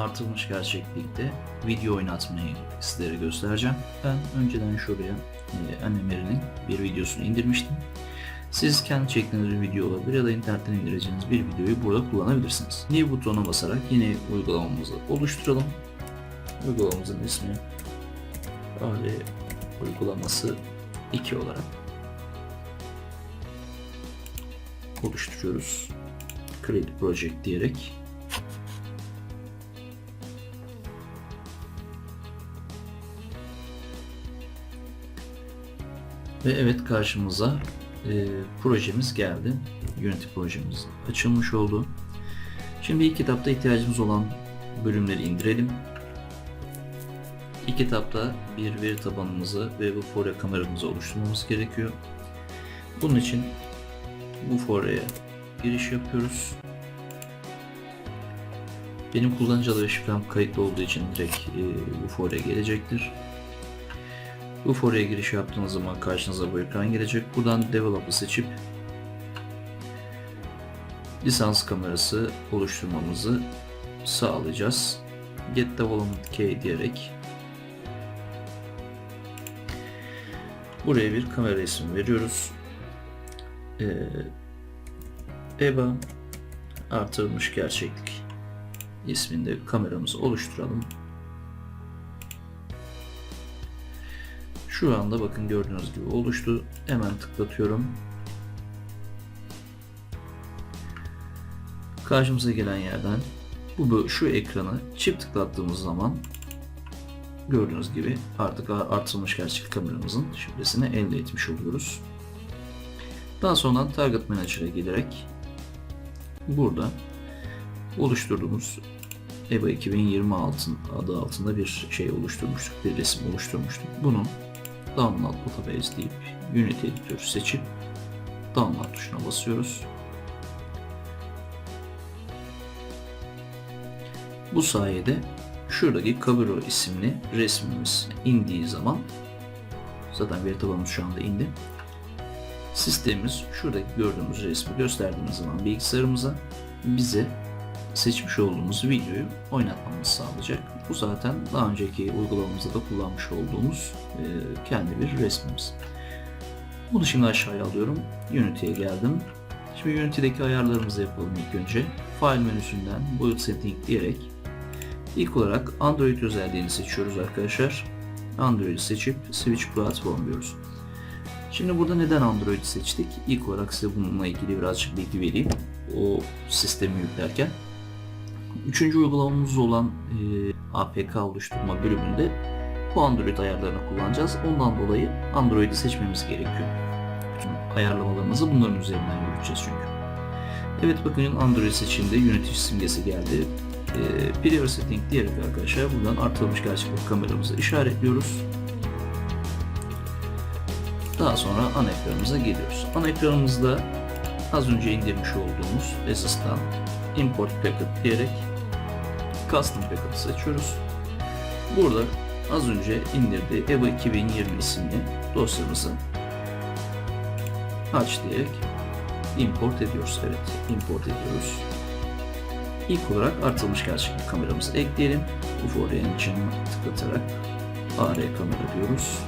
artırılmış gerçeklikte video oynatmayı sizlere göstereceğim. Ben önceden şuraya e, Animery'nin bir videosunu indirmiştim. Siz kendi çektiğiniz bir video olabilir ya da internetten indireceğiniz bir videoyu burada kullanabilirsiniz. New butonuna basarak yeni uygulamamızı oluşturalım. Uygulamamızın ismi AR uygulaması 2 olarak oluşturuyoruz. Create Project diyerek Ve evet karşımıza e, projemiz geldi. Unity projemiz açılmış oldu. Şimdi ilk kitapta ihtiyacımız olan bölümleri indirelim. İlk kitapta bir veri tabanımızı ve bu fore kameramızı oluşturmamız gerekiyor. Bunun için bu foreye giriş yapıyoruz. Benim kullanıcı adı ve şifrem kayıtlı olduğu için direkt e, bu foreye gelecektir. Foreye giriş yaptığınız zaman karşınıza bu ekran gelecek. Buradan Develop'ı seçip lisans kamerası oluşturmamızı sağlayacağız. Get Development Key diyerek buraya bir kamera ismi veriyoruz. Ee, EBA artırılmış gerçeklik isminde kameramızı oluşturalım. Şu anda bakın gördüğünüz gibi oluştu. Hemen tıklatıyorum. Karşımıza gelen yerden bu şu ekranı çift tıklattığımız zaman gördüğünüz gibi artık artırılmış gerçeklik kameramızın şifresini elde etmiş oluyoruz. Daha sonra Target Manager'a gelerek burada oluşturduğumuz EBA 2026 adı altında bir şey oluşturmuştuk, bir resim oluşturmuştuk. Bunun Download Database deyip Unity editörü seçip Download tuşuna basıyoruz. Bu sayede şuradaki Kabiro isimli resmimiz indiği zaman zaten veri tabanımız şu anda indi. Sistemimiz şuradaki gördüğümüz resmi gösterdiğimiz zaman bilgisayarımıza bize seçmiş olduğumuz videoyu oynatmamızı sağlayacak. Bu zaten daha önceki uygulamamızda da kullanmış olduğumuz e, kendi bir resmimiz. Bunu şimdi aşağıya alıyorum. Unity'ye geldim. Şimdi Unity'deki ayarlarımızı yapalım ilk önce. File menüsünden Build Setting diyerek ilk olarak Android özelliğini seçiyoruz arkadaşlar. Android'i seçip Switch Platform diyoruz. Şimdi burada neden Android seçtik? İlk olarak size bununla ilgili birazcık bilgi vereyim. O sistemi yüklerken. Üçüncü uygulamamız olan e, APK oluşturma bölümünde bu Android ayarlarını kullanacağız. Ondan dolayı Android'i seçmemiz gerekiyor. Bütün ayarlamalarımızı bunların üzerinden yürüteceğiz çünkü. Evet bakın Android seçimde Unity simgesi geldi. E, Prior Setting diyerek arkadaşlar buradan artırılmış gerçeklik kameramızı işaretliyoruz. Daha sonra ana ekranımıza geliyoruz. Ana ekranımızda az önce indirmiş olduğumuz SS'dan Import Packet diyerek Custom Packet'ı seçiyoruz. Burada az önce indirdiği EVA 2020 isimli dosyamızı aç diyerek import ediyoruz. Evet, import ediyoruz. İlk olarak artılmış gerçeklik kameramızı ekleyelim. UFO Engine'ı tıklatarak AR kamera diyoruz.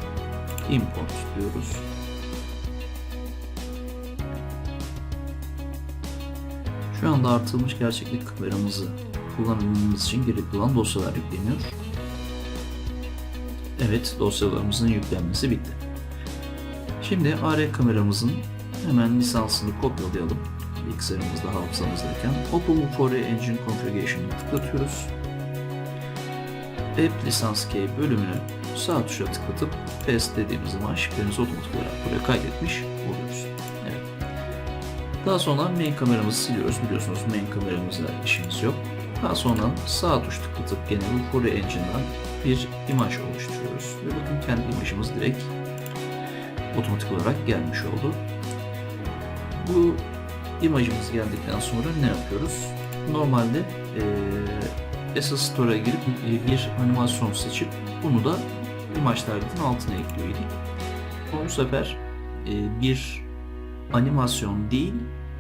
Import diyoruz. Şu anda artılmış gerçeklik kameramızı kullanabilmemiz için gerekli olan dosyalar yükleniyor. Evet, dosyalarımızın yüklenmesi bitti. Şimdi AR kameramızın hemen lisansını kopyalayalım. Bilgisayarımızda hafızamızdayken Open for Engine Configuration'ı tıklatıyoruz. App Lisans Key bölümünü sağ tuşa tıklatıp Paste dediğimiz zaman şifrenizi otomatik olarak buraya kaydetmiş oluyoruz. Evet. Daha sonra main kameramızı siliyoruz. Biliyorsunuz main kameramızla işimiz yok. Daha sonra sağ tuş tıklatıp gene bu Fury Engine'dan bir imaj oluşturuyoruz. Ve bakın kendi imajımız direkt otomatik olarak gelmiş oldu. Bu imajımız geldikten sonra ne yapıyoruz? Normalde e, Asset Store'a girip bir animasyon seçip bunu da imaj targetinin altına ekliyorduk. Bu sefer e, bir animasyon değil,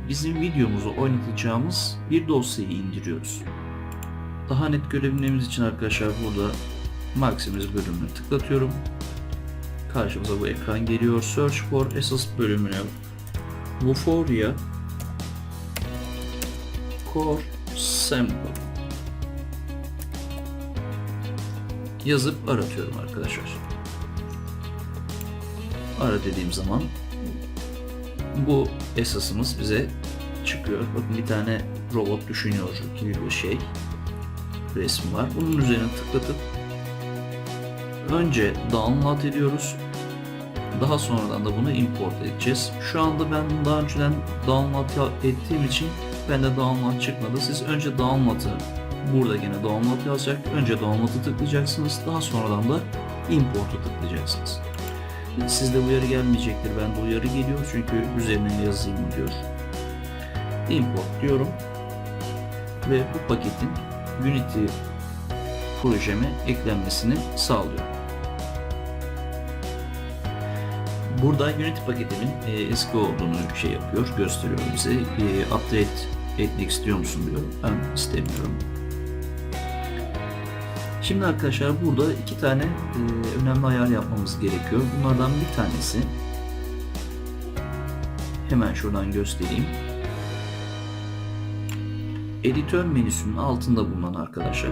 bizim videomuzu oynatacağımız bir dosyayı indiriyoruz. Daha net görebilmemiz için arkadaşlar burada Maximize bölümünü tıklatıyorum. Karşımıza bu ekran geliyor. Search for Essence bölümüne Vuforia Core Sample yazıp aratıyorum arkadaşlar. Ara dediğim zaman bu esasımız bize çıkıyor. Bakın bir tane robot düşünüyor gibi bir şey resmi var. Bunun üzerine tıklatıp önce download ediyoruz. Daha sonradan da bunu import edeceğiz. Şu anda ben daha önceden download ettiğim için bende download çıkmadı. Siz önce download'ı burada yine download yazacak. Önce download'ı tıklayacaksınız. Daha sonradan da import'u tıklayacaksınız. Sizde uyarı gelmeyecektir. Bende uyarı geliyor çünkü üzerine yazayım diyor. Import diyorum. Ve bu paketin Unity projeme eklenmesini sağlıyor. Burada Unity paketimin e, eski olduğunu şey yapıyor, gösteriyor bize. E, update etmek istiyor musun diyor. Ben istemiyorum. Şimdi arkadaşlar burada iki tane e, önemli ayar yapmamız gerekiyor. Bunlardan bir tanesi hemen şuradan göstereyim. Editör menüsünün altında bulunan arkadaşlar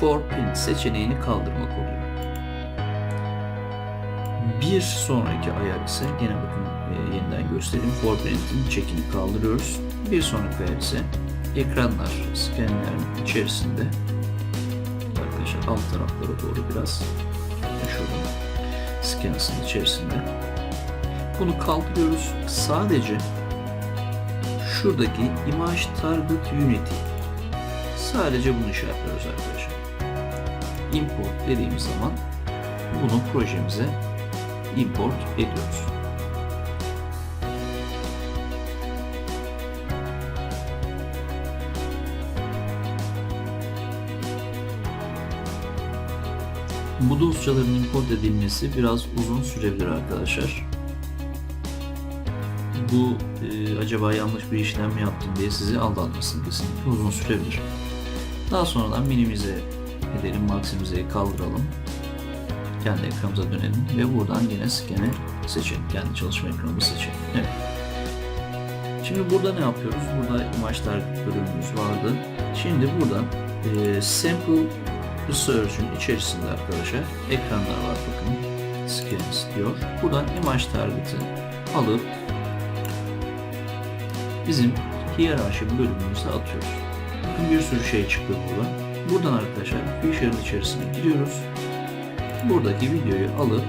For Print seçeneğini kaldırmak oluyor. Bir sonraki ayar ise gene bakın e, yeniden göstereyim. For Print'in çekini kaldırıyoruz. Bir sonraki ayar ise ekranlar scanlerin içerisinde arkadaşlar alt taraflara doğru biraz şurada scanners'ın içerisinde bunu kaldırıyoruz. Sadece şuradaki Image Target Unity sadece bunu işaretliyoruz arkadaşlar. Import dediğimiz zaman bunu projemize import ediyoruz. Bu dosyaların import edilmesi biraz uzun sürebilir arkadaşlar. Bu e, acaba yanlış bir işlem mi yaptım diye sizi aldatmasın kesinlikle uzun sürebilir. Daha sonradan minimize edelim, maksimizeyi kaldıralım. Kendi ekranımıza dönelim ve buradan yine scan'i seçelim. Kendi çalışma ekranımızı seçelim. Evet. Şimdi burada ne yapıyoruz? Burada imaj target bölümümüz vardı. Şimdi buradan e, sample research'ün içerisinde arkadaşlar ekranlar var bakın. Scans diyor. Buradan imaj target'ı alıp bizim hiyerarşi bölümümüze atıyoruz. Bakın bir sürü şey çıktı burada. Buradan arkadaşlar Fisher'ın içerisine giriyoruz. Buradaki videoyu alıp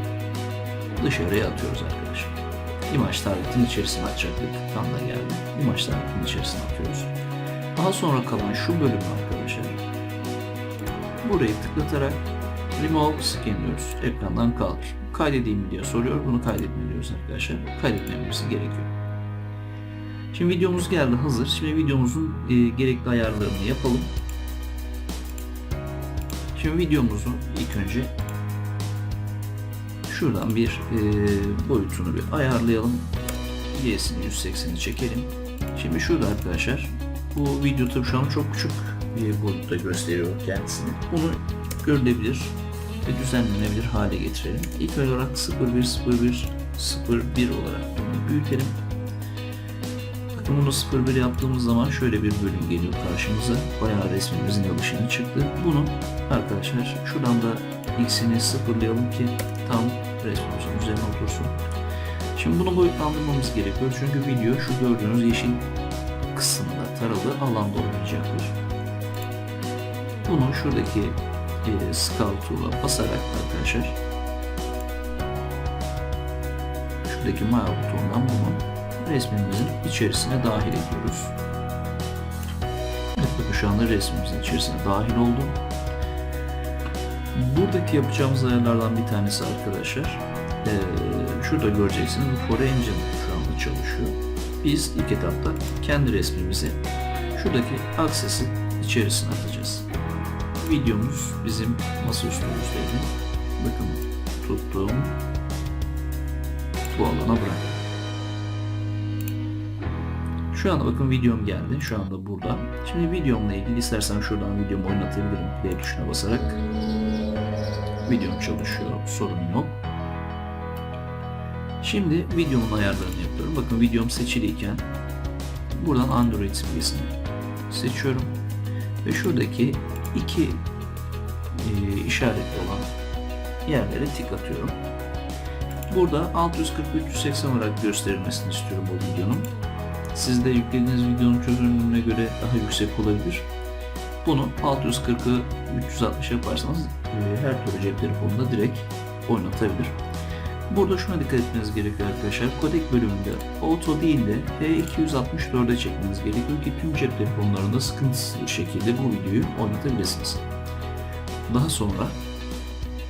dışarıya atıyoruz arkadaşlar. İmaj targetin içerisine atacaktık. Tam da geldi. İmaj targetin içerisine atıyoruz. Daha sonra kalan şu bölümü arkadaşlar burayı tıklatarak Remove Skin diyoruz. Ekrandan kaldır. Kaydedeyim mi diye soruyor. Bunu kaydetme diyoruz arkadaşlar. Kaydetmemiz gerekiyor. Şimdi videomuz geldi hazır. Şimdi videomuzun e, gerekli ayarlarını yapalım. Şimdi videomuzu ilk önce şuradan bir e, boyutunu bir ayarlayalım. Y'sini 180'i çekelim. Şimdi şurada arkadaşlar bu video tabii şu an çok küçük bir boyutta gösteriyor kendisini. Bunu görülebilir ve düzenlenebilir hale getirelim. İlk olarak 0101 01 olarak bunu büyütelim. Bunu 01 yaptığımız zaman şöyle bir bölüm geliyor karşımıza. Bayağı resmimizin yalışını çıktı. Bunu arkadaşlar şuradan da x'ini sıfırlayalım ki tam resmimizin üzerine otursun. Şimdi bunu boyutlandırmamız gerekiyor. Çünkü video şu gördüğünüz yeşil kısımda taralı alanda oynayacaktır. Bunu şuradaki e, scale tool'a basarak arkadaşlar şuradaki mavi butondan bunu resmimizin içerisine dahil ediyoruz. Evet bakın şu anda resmimizin içerisine dahil oldu. Buradaki yapacağımız ayarlardan bir tanesi arkadaşlar. Ee, şurada göreceksiniz bu Core Engine şu anda çalışıyor. Biz ilk etapta kendi resmimizi şuradaki aksesin içerisine atacağız. Videomuz bizim masaüstümüzdeydi. Bakın tuttuğum bu alana bırak. Şu anda bakın videom geldi. Şu anda burada. Şimdi videomla ilgili istersen şuradan videomu oynatabilirim. Play tuşuna basarak. Videom çalışıyor. Sorun yok. Şimdi videomun ayarlarını yapıyorum. Bakın videom seçiliyken buradan Android simgesini seçiyorum. Ve şuradaki iki e, işaretli olan yerlere tik atıyorum. Burada 640-380 olarak gösterilmesini istiyorum bu videonun. Sizde yüklediğiniz videonun çözünürlüğüne göre daha yüksek olabilir. Bunu 640'ı 360 yaparsanız e, her türlü cep telefonunda direkt oynatabilir. Burada şuna dikkat etmeniz gerekiyor arkadaşlar. Kodek bölümünde auto değil de H264'e çekmeniz gerekiyor ki tüm cep telefonlarında sıkıntısız bir şekilde bu videoyu oynatabilirsiniz. Daha sonra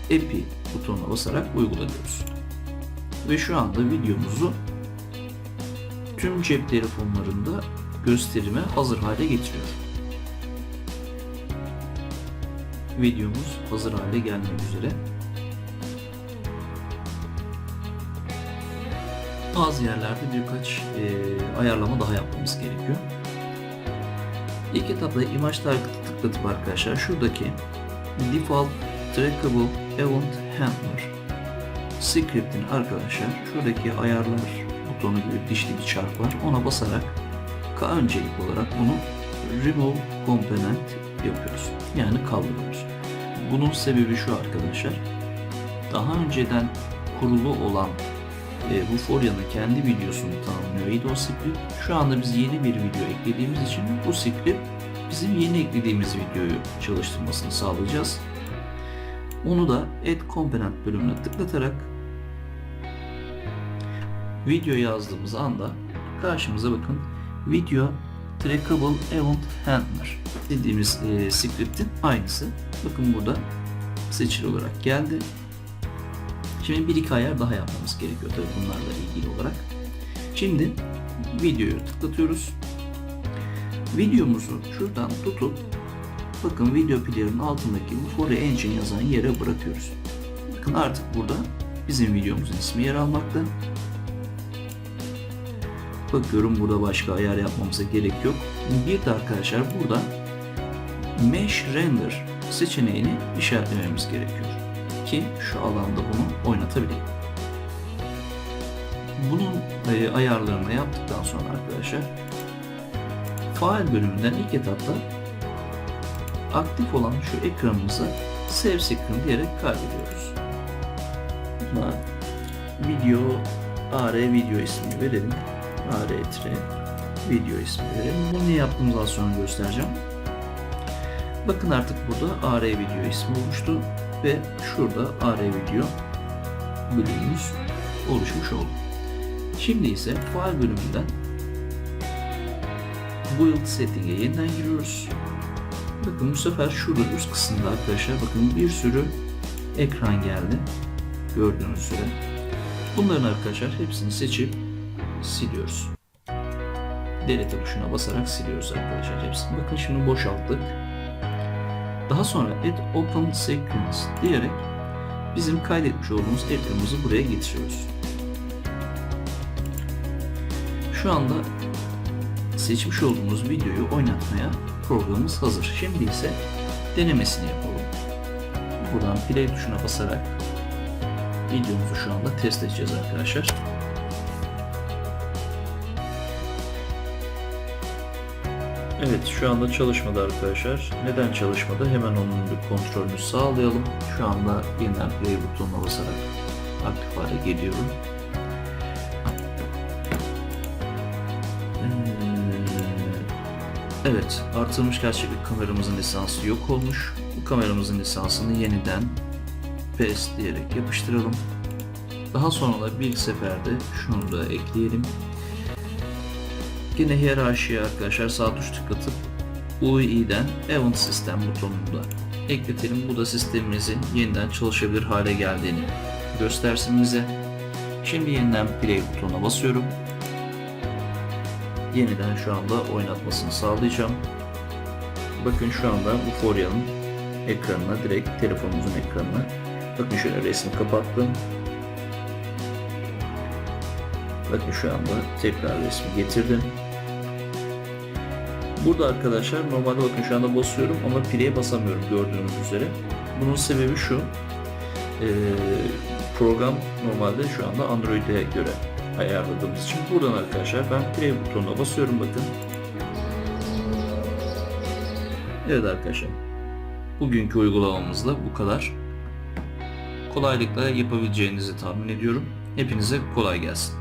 EPI butonuna basarak uyguluyoruz. Ve şu anda videomuzu tüm cep telefonlarında gösterime hazır hale getiriyor. Videomuz hazır hale gelmek üzere. Bazı yerlerde birkaç e, ayarlama daha yapmamız gerekiyor. İlk etapta imaj target'ı tıklatıp arkadaşlar şuradaki Default Trackable Event Handler script'in arkadaşlar şuradaki ayarlar butonu gibi dişli bir çark var. Ona basarak öncelik olarak bunu Remove Component yapıyoruz. Yani kaldırıyoruz. Bunun sebebi şu arkadaşlar. Daha önceden kurulu olan e, bu Forya'nın kendi videosunu tanımlıyor o script. Şu anda biz yeni bir video eklediğimiz için bu script bizim yeni eklediğimiz videoyu çalıştırmasını sağlayacağız. Onu da Add Component bölümüne tıklatarak video yazdığımız anda karşımıza bakın Video Trackable Event Handler dediğimiz e, script'in aynısı. Bakın burada seçili olarak geldi. Şimdi bir iki ayar daha yapmamız gerekiyor tabii bunlarla ilgili olarak. Şimdi videoyu tıklatıyoruz. Videomuzu şuradan tutup bakın video player'ın altındaki bu Engine yazan yere bırakıyoruz. Bakın artık burada bizim videomuzun ismi yer almakta. Bakıyorum burada başka ayar yapmamıza gerek yok. Bir de arkadaşlar burada Mesh Render seçeneğini işaretlememiz gerekiyor ki şu alanda bunu oynatabileyim. Bunun e, ayarlarını yaptıktan sonra arkadaşlar fail bölümünden ilk etapta aktif olan şu ekranımıza save screen diyerek kaydediyoruz. Buna video AR video ismini verelim. AR video ismi verelim. Bunu ne yaptığımızdan sonra göstereceğim. Bakın artık burada AR video ismi oluştu ve şurada AR video bölümümüz oluşmuş oldu. Şimdi ise file bölümünden build setting'e yeniden giriyoruz. Bakın bu sefer şurada üst kısımda arkadaşlar bakın bir sürü ekran geldi. Gördüğünüz üzere. Bunların arkadaşlar hepsini seçip siliyoruz. Delete tuşuna basarak siliyoruz arkadaşlar hepsini. Bakın şimdi boşalttık. Daha sonra add open sequence diyerek bizim kaydetmiş olduğumuz ekranımızı buraya getiriyoruz. Şu anda seçmiş olduğumuz videoyu oynatmaya programımız hazır. Şimdi ise denemesini yapalım. Buradan play tuşuna basarak videomuzu şu anda test edeceğiz arkadaşlar. Evet şu anda çalışmadı arkadaşlar. Neden çalışmadı? Hemen onun bir kontrolünü sağlayalım. Şu anda yeniden play butonuna basarak aktif hale geliyorum. Ee, evet artırılmış gerçeklik kameramızın lisansı yok olmuş. Bu kameramızın lisansını yeniden PES diyerek yapıştıralım. Daha sonra da bir seferde şunu da ekleyelim. Yine hiyerarşiye arkadaşlar sağ tuş tıklatıp UI'den Event System butonunu da ekletelim. Bu da sistemimizin yeniden çalışabilir hale geldiğini göstersin bize. Şimdi yeniden play butonuna basıyorum. Yeniden şu anda oynatmasını sağlayacağım. Bakın şu anda bu Forya'nın ekranına direkt telefonumuzun ekranına. Bakın şöyle resmi kapattım. Bakın şu anda tekrar resmi getirdim. Burada arkadaşlar normalde bakın şu anda basıyorum ama play'e basamıyorum gördüğünüz üzere. Bunun sebebi şu. Ee, program normalde şu anda Android'e göre ayarladığımız için buradan arkadaşlar ben play butonuna basıyorum bakın. Evet arkadaşlar. Bugünkü uygulamamızda bu kadar. Kolaylıkla yapabileceğinizi tahmin ediyorum. Hepinize kolay gelsin.